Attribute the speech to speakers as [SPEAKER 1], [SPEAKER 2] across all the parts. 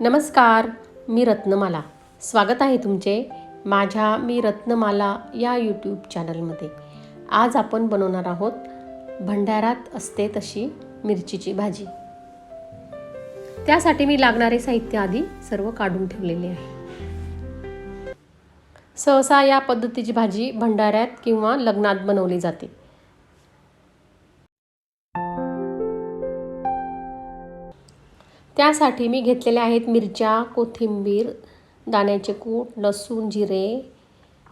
[SPEAKER 1] नमस्कार मी रत्नमाला. स्वागत आहे तुमचे माझ्या मी रत्नमाला या यूट्यूब चॅनलमध्ये आज आपण बनवणार आहोत भंडारात असते तशी मिरचीची भाजी. त्यासाठी मी लागणारे साहित्य आधी सर्व काढून ठेवलेले आहे. सहसा या पद्धतीची भाजी भंडाऱ्यात किंवा लग्नात बनवली जाते. त्यासाठी मी घेतलेल्या आहेत मिरच्या कोथिंबीर दाण्याचे कूट लसूण जिरे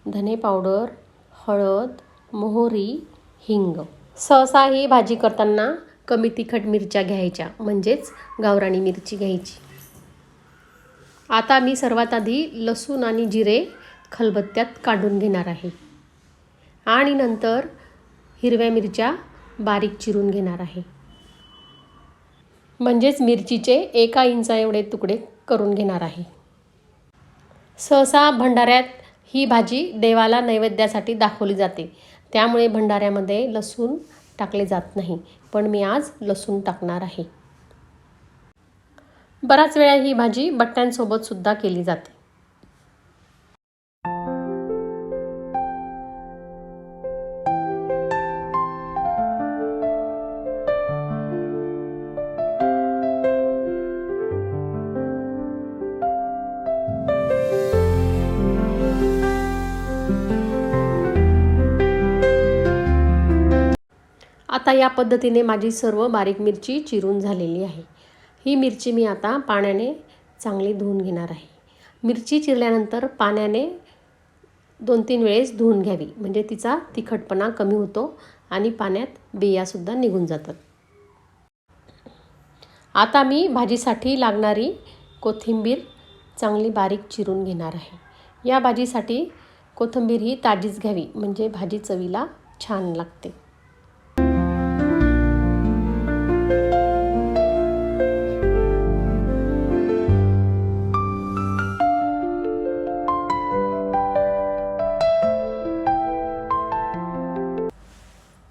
[SPEAKER 1] धने पावडर हळद मोहरी हिंग. सहसा ही भाजी करताना कमी तिखट मिरच्या घ्यायच्या म्हणजेच गावराणी मिरची घ्यायची. आता मी सर्वात आधी लसूण आणि जिरे खलबत्त्यात काढून घेणार आहे. आणि नंतर हिरव्या मिरच्या बारीक चिरून घेणार आहे. म्हणजेच मिरचीचे एका इंचा एवढे तुकडे करून घेणार आहे. सहसा भंडाऱ्यात ही भाजी देवाला नैवेद्यासाठी दाखवली जाते. त्यामुळे भंडाऱ्यामध्ये लसूण टाकले जात नाही. पण मी आज लसूण टाकणार आहे. बराच वेळा ही भाजी बट्ट्यांसोबत सुद्धा केली जाते. आता या पद्धतीने माझी सर्व बारीक मिरची चिरून झालेली आहे. ही मिरची मी आता पाण्याने चांगली धुवून घेणार आहे. मिरची चिरल्यानंतर पाण्याने दोन तीन वेळेस धुवून घ्यावी. म्हणजे तिचा तिखटपणा कमी होतो आणि पाण्यात बियासुद्धा निघून जातात. आता मी भाजीसाठी लागणारी कोथिंबीर चांगली बारीक चिरून घेणार आहे. या भाजीसाठी कोथिंबीर ही ताजीच घ्यावी. म्हणजे भाजी चवीला छान लागते.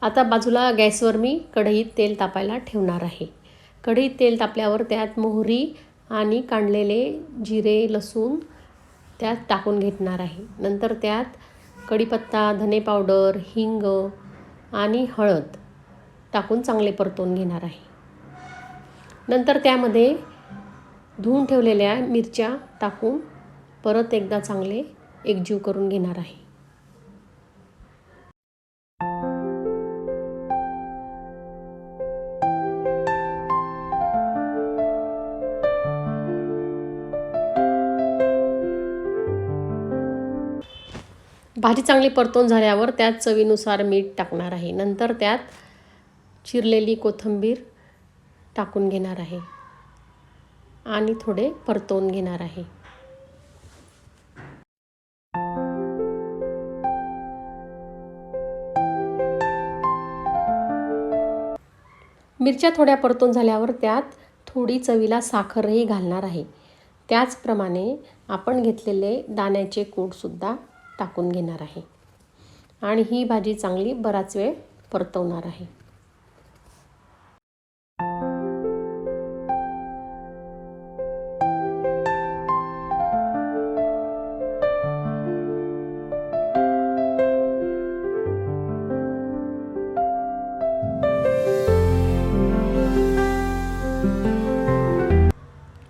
[SPEAKER 1] आता बाजूला गॅसवर मी कढईत तेल तापायला ठेवणार आहे. कढईत तेल तापल्यावर त्यात मोहरी आणि काढलेले जिरे लसूण त्यात टाकून घेतणार आहे. नंतर त्यात कढीपत्ता धने पावडर हिंग आणि हळद टाकून चांगले परतवून घेणार आहे. नंतर त्यामध्ये धुवून ठेवलेल्या मिरच्या टाकून परत एकदा चांगले एकजीव करून घेणार आहे. भाजी चांगली परतून झाल्यावर त्यात चवीनुसार मीठ टाकणार आहे. नंतर त्यात चिरलेली कोथिंबीर टाकून घेणार आहे. आणि थोडे परतवून घेणार आहे. मिरच्या थोड्या परतून झाल्यावर त्यात थोडी चवीला साखरही घालणार आहे. त्याचप्रमाणे आपण घेतलेले दाण्याचे कूटसुद्धा टाकून घेणार आहे. आणि ही भाजी चांगली बराच वेळ परतवणार आहे.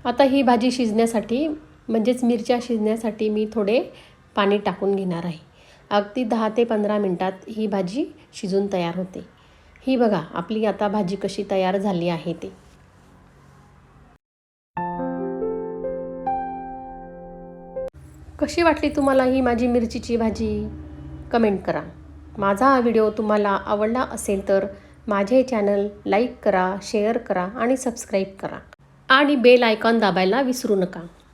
[SPEAKER 1] आता ही भाजी शिजण्यासाठी म्हणजेच मिरच्या शिजण्यासाठी मी थोडे पाणी टाकून घेणार आहे. अगदी दहा ते पंधरा मिनटात ही भाजी शिजून तयार होते. ही बघा आपली आता भाजी कशी तयार झाली आहे ते. कशी वाटली तुम्हाला ही माझी मिरचीची भाजी? कमेंट करा. माझा हा व्हिडिओ तुम्हाला आवडला असेल तर माझे चॅनल लाईक करा शेअर करा आणि सबस्क्राईब करा. आणि बेल आयकॉन दाबायला विसरू नका.